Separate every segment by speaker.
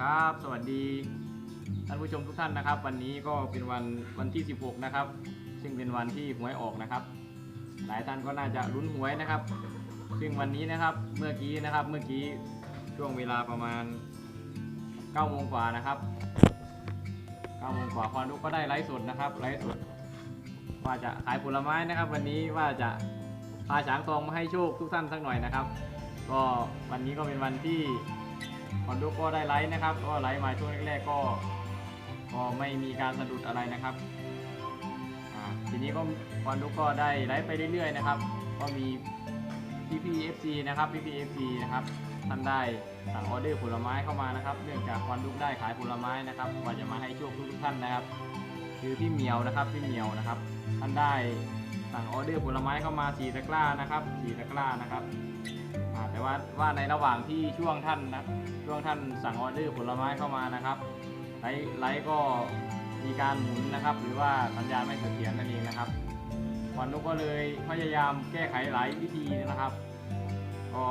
Speaker 1: ครับ สวัสดีท่านผู้ชมทุกท่านนะครับ วันนี้ก็เป็นวันวันที่ 16 นะครับ ซึ่งเป็นวันที่หวยออกนะครับ หลายท่านก็น่าจะลุ้นหวยนะครับ ซึ่งวันนี้นะครับเมื่อกี้นะครับเมื่อกี้ช่วงเวลาประมาณ9โมงกว่านะครับ9โมงกว่าควานลูกก็ได้ไลฟ์สดนะครับไลฟ์สดว่าจะขายผลไม้นะครับ วันนี้ว่าจะพาช้างทองมาให้โชคทุกท่านสักหน่อยนะครับ ก็วันนี้ก็เป็นวันที่ คอนดุก็ได้ไลฟ์นะครับ ก็ไลฟ์มาช่วงแรกๆก็ ก็ไม่มีการสะดุดอะไรนะครับทีนี้ก็คอนดุก็ได้ไลฟ์ไปเรื่อยๆนะครับ ก็มีพี่พีเอฟซีนะครับพี่พีเอฟซีนะครับท่านได้สั่งออเดอร์ผลไม้เข้ามานะครับ เนื่องจากคอนดุกได้ขายผลไม้นะครับว่าจะมาให้โชคทุกๆท่านนะครับ คือพี่เหมียวนะครับพี่เหมียวนะครับ ท่านได้สั่งออเดอร์ผลไม้เข้ามาสี่ตะกร้านะครับสี่ตะกร้านะครับ อ่าแต่ว่าว่าในระหว่างที่ช่วงท่านนะช่วงท่านสั่งออเดอร์ผลไม้เข้ามานะครับไลฟ์ไลฟ์ก็มีการหมุนนะครับ หรือว่าสัญญาณไม่เสถียรนั่นเองนะครับวันนุกก็เลยพยายามแก้ไขหลายวิธีนะครับ ก็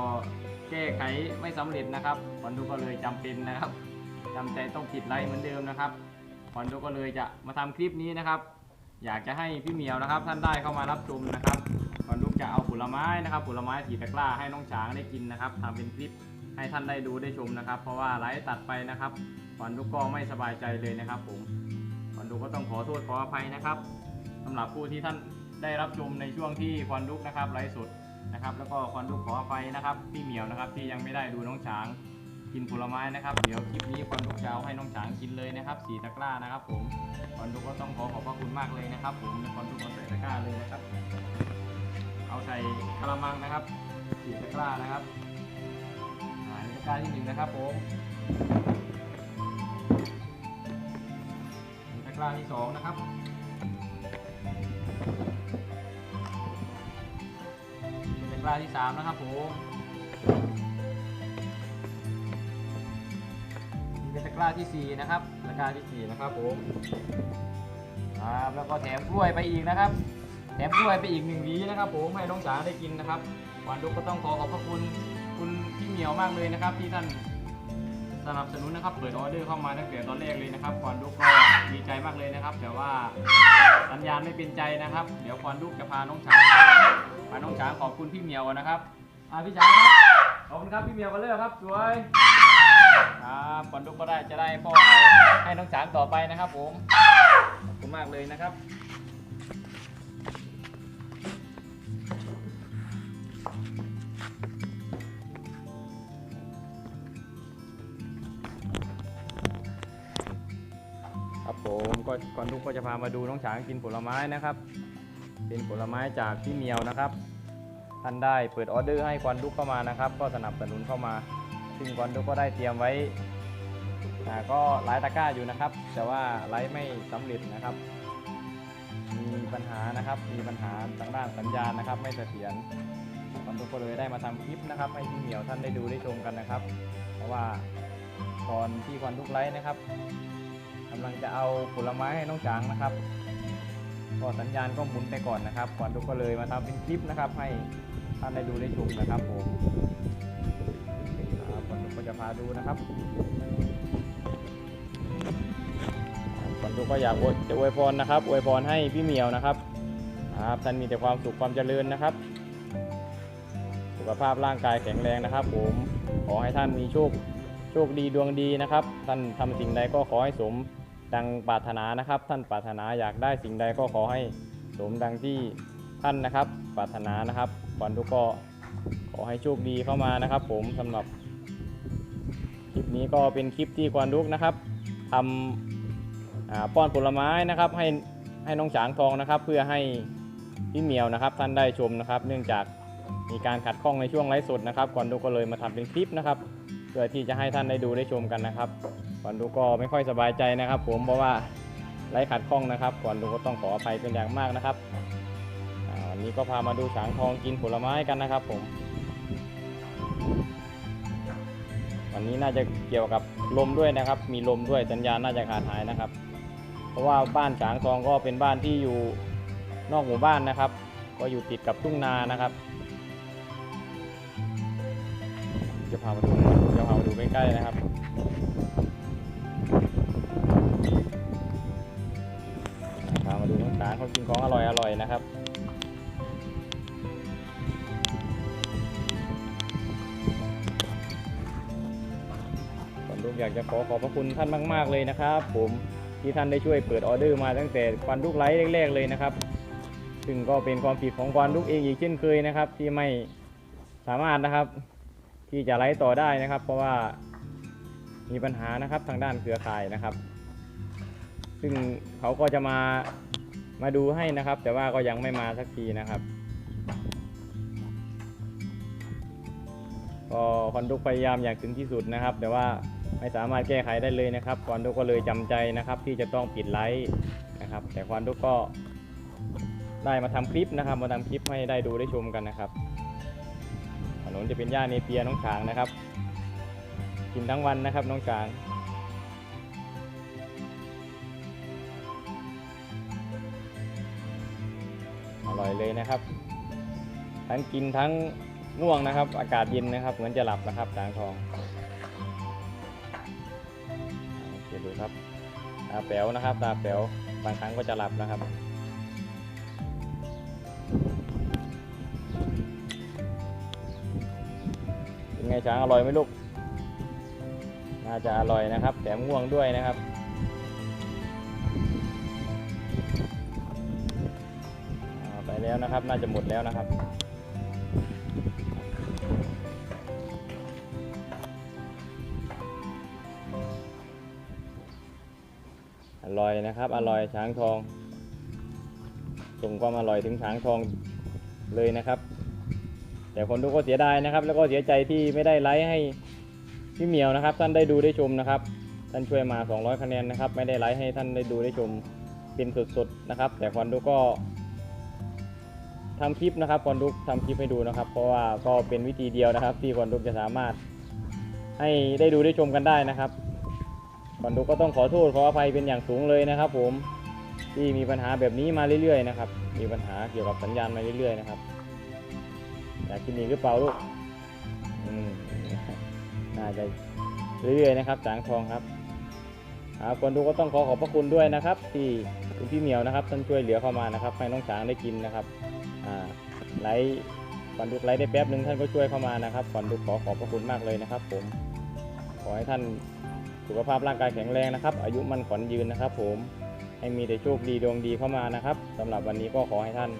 Speaker 1: แก้ไขไม่สำเร็จนะครับวันนุกก็เลยจำเป็นนะครับจำใจต้องปิดไลฟ์เหมือนเดิมนะครับวันนุกก็เลยจะมาทำคลิปนี้นะครับ อยากจะให้พี่เหมียวนะครับ ท่านได้เข้ามารับชมนะครับ จะเอาผลไม้นะครับ ผลไม้สีตะกร้าให้น้องช้างได้กินนะครับทำเป็นคลิปให้ท่านได้ดูได้ชมนะครับ เพราะว่าไลฟ์ตัดไปนะครับก่อนลูกก็ไม่สบายใจเลยนะครับ ผมก่อนลูกก็ต้องขอโทษขออภัยนะครับสำหรับผู้ที่ท่านได้รับชมในช่วงที่ควันลุกนะครับไลฟ์สดนะครับ แล้วก็ควันลุกขออภัยนะครับพี่เหมียวนะครับ ที่ยังไม่ได้ดูน้องช้างกินผลไม้นะครับ เดี๋ยวคลิปนี้ควันลุกจะเอาให้น้องช้างกินเลยนะครับสีตะกร้านะครับ ผมควันลุกก็ต้องขอขอบพระคุณมากเลยนะครับ ผมควันลุกก็ใส่ตะกร้าเลยนะครับ เอาใส่กระมังนะครับสีตะกร้านะครับอ่านี่ตะกร้าที่หนึ่งนะครับผมมีตะกร้าที่สองนะครับมีตะกร้าที่สามนะครับผมนี่เป็นตะกร้าที่สี่นะครับตะกร้าที่สี่นะครับผมครับแล้วก็แถมกล้วยไปอีกนะครับ แถมกล้วยไปอีกหนึ่งวีนะครับผมให้น้องจ๋าได้กินนะครับวันดุกก็ต้องขอขอบพระคุณคุณพี่เหมียวมากเลยนะครับ ที่ท่านสนับสนุนนะครับ เปิดออเดอร์เข้ามาตั้งแต่ตอนแรกเลยนะครับควานดุกก็ดีใจมากเลยนะครับ แต่ว่าสัญญาณไม่เป็นใจนะครับ เดี๋ยวควานดุกจะพาน้องจ๋าพาน้องจ๋าขอบคุณพี่เหมียวนะครับอ่าพี่จ๋าครับขอบคุณครับพี่เหมียวกันเลยครับสวยครับควานดุกก็ได้จะได้พ่อให้น้องจ๋าต่อไปนะครับ ผมขอบคุณมากเลยนะครับ ก็ก่อนทุกก็จะพามาดูน้องฉางกินผลไม้นะครับ เป็นผลไม้จากพี่เมียวนะครับ ท่านได้เปิดออเดอร์ให้ควันดุกเข้ามานะครับ ก็สนับสนุนเข้ามา ซึ่งควันดุกก็ได้เตรียมไว้ก็หลายตะกร้าอยู่นะครับ แต่ว่าไลฟ์ไม่สำเร็จนะครับ มีปัญหานะครับ มีปัญหาทางด้านสัญญาณนะครับ ไม่เสถียรควันดุกก็เลยได้มาทำคลิปนะครับ ให้พี่เหมียวท่านได้ดูได้ชมกันนะครับ เพราะว่าตอนที่ควันดุกไลฟ์นะครับ กำลังจะเอาผลไม้ให้น้องจางนะครับก็สัญญาณก็หมุนไปก่อนนะครับ ก่อนทุกก็เลยมาทำเป็นคลิปนะครับ ให้ท่านได้ดูได้ชมนะครับผมครับก่อนทุกก็จะพาดูนะครับก่อนทุกก็อยากอวยจะอวยพรนะครับอวยพรให้พี่เหมียวนะครับครับท่านมีแต่ความสุขความเจริญนะครับ สุขภาพร่างกายแข็งแรงนะครับ ผมขอให้ท่านมีโชคโชคดีดวงดีนะครับ ท่านทำสิ่งใดก็ขอให้สม ดังปรารถนานะครับ ท่านปรารถนาอยากได้สิ่งใดก็ขอให้สมดังที่ท่านนะครับ ปรารถนานะครับก่อนทุกก็ขอให้โชคดีเข้ามานะครับ ผมสำหรับคลิปนี้ก็เป็นคลิปที่กวนดุกนะครับทำป้อนผลไม้นะครับ ให้ให้น้องฉางทองนะครับ เพื่อให้พี่เหมียวนะครับ ท่านได้ชมนะครับ เนื่องจากมีการขัดข้องในช่วงไลฟ์สดนะครับกวนดุกก็เลยมาทำเป็นคลิปนะครับ เพื่อที่จะให้ท่านได้ดูได้ชมกันนะครับ ก่อนดูก็ไม่ค่อยสบายใจนะครับ ผมเพราะว่าไร้ขัดข้องนะครับ ก่อนดูก็ต้องขออภัยเป็นอย่างมากนะครับวันนี้ก็พามาดูฉางทองกินผลไม้กันนะครับ ผม วันนี้น่าจะเกี่ยวกับลมด้วยนะครับ มีลมด้วยสัญญาณน่าจะขาดหายนะครับ เพราะว่าบ้านฉางทองก็เป็นบ้านที่อยู่นอกหมู่บ้านนะครับ ก็อยู่ติดกับทุ่งนานะครับจะพามาดูจะพามาดูใกล้ๆนะครับ มากินของอร่อยอร่อยนะครับก่อนลูกอยากจะขอขอบพระคุณท่านมาก ๆ เลยนะครับ ผมที่ท่านได้ช่วยเปิดออเดอร์มาตั้งแต่ควันลูกไลฟ์แรก ๆ เลยนะครับ ซึ่งก็เป็นความผิดของควันลูกเองอีกเช่นเคยนะครับ ที่ไม่สามารถนะครับ ที่จะไลฟ์ต่อได้นะครับ เพราะว่ามีปัญหานะครับทางด้านเครือข่ายนะครับ ซึ่งเขาก็จะมา มาดูให้นะครับ แต่ว่าก็ยังไม่มาสักทีนะครับก็คอนดุกพยายามอย่างถึงที่สุดนะครับ แต่ว่าไม่สามารถแก้ไขได้เลยนะครับคอนดุกก็เลยจำใจนะครับ ที่จะต้องปิดไลฟ์นะครับ แต่คอนดุกก็ได้มาทำคลิปนะครับ มาทำคลิปให้ได้ดูได้ชมกันนะครับถนนจะเป็นหญ้าเนเปียน้องฉางนะครับ กินทั้งวันนะครับน้องฉาง อร่อยเลยนะครับ ทั้งกินทั้งง่วงนะครับ อากาศเย็นนะครับ เหมือนจะหลับนะครับจางทองโอเคดูครับตาแป๋วนะครับ ตาแป๋วบางครั้งก็จะหลับนะครับเป็นไงช้างอร่อยไหมลูกน่าจะอร่อยนะครับแถมง่วงด้วยนะครับ แล้วนะครับ น่าจะหมดแล้วนะครับอร่อยนะครับ อร่อยช้างทอง ส่งความอร่อยถึงช้างทองเลยนะครับ แต่คนดูก็เสียดายนะครับ แล้วก็เสียใจที่ไม่ได้ไลค์ให้พี่เหมียวนะครับ ท่านได้ดูได้ชมนะครับ ท่านช่วยมา 200 คะแนนนะครับ ไม่ได้ไลค์ให้ท่านได้ดูได้ชมเป็นสดๆนะครับ แต่คนดูก็ ทำคลิปนะครับคอนดุกทำคลิปให้ดูนะครับ เพราะว่าก็เป็นวิธีเดียวนะครับ ที่คอนดุกจะสามารถให้ได้ดูได้ชมกันได้นะครับคอนดุกก็ต้องขอโทษขออภัยเป็นอย่างสูงเลยนะครับ ผมที่มีปัญหาแบบนี้มาเรื่อยๆนะครับ มีปัญหาเกี่ยวกับสัญญาณมาเรื่อยๆนะครับอยากกินอีกหรือเปล่าลูกอืมน่าจะเรื่อยๆนะครับจางทองครับอ่าคนดูก็ต้องขอขอบพระคุณด้วยนะครับ ที่คุณพี่เหมียวนะครับท่านช่วยเหลือเข้ามานะครับให้น้องช้างได้กินนะครับ ไลฟ์ก่อนดูไลฟ์ได้แป๊บหนึ่งท่านก็ช่วยเข้ามานะครับก่อนดูขอขอบพระคุณมากเลยนะครับ ผมขอให้ท่านสุขภาพร่างกายแข็งแรงนะครับ อายุมันขวัญยืนนะครับ ผมให้มีแต่โชคดีดวงดีเข้ามานะครับสำหรับวันนี้ก็ขอให้ท่าน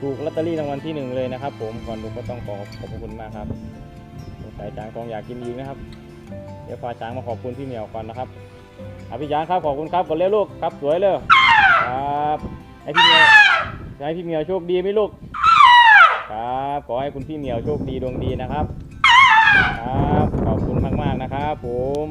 Speaker 1: ถูกลอตเตอรี่รางวัลที่หนึ่งเลยนะครับ ผมก่อนดูก็ต้องขอขอบพระคุณมากครับสงสัยจางทองอยากกินอีกนะครับเดี๋ยวพาช้างมาขอบคุณพี่เหมียวก่อนนะครับอะพี่ช้างครับขอบคุณครับก่อนเร็วลูกครับสวยเลยครับให้พี่เหมียว ขอให้พี่เหมียวโชคดีไหมลูก ครับ ขอให้คุณพี่เหมียวโชคดีดวงดีนะครับ ครับ ขอบคุณมากๆนะครับผม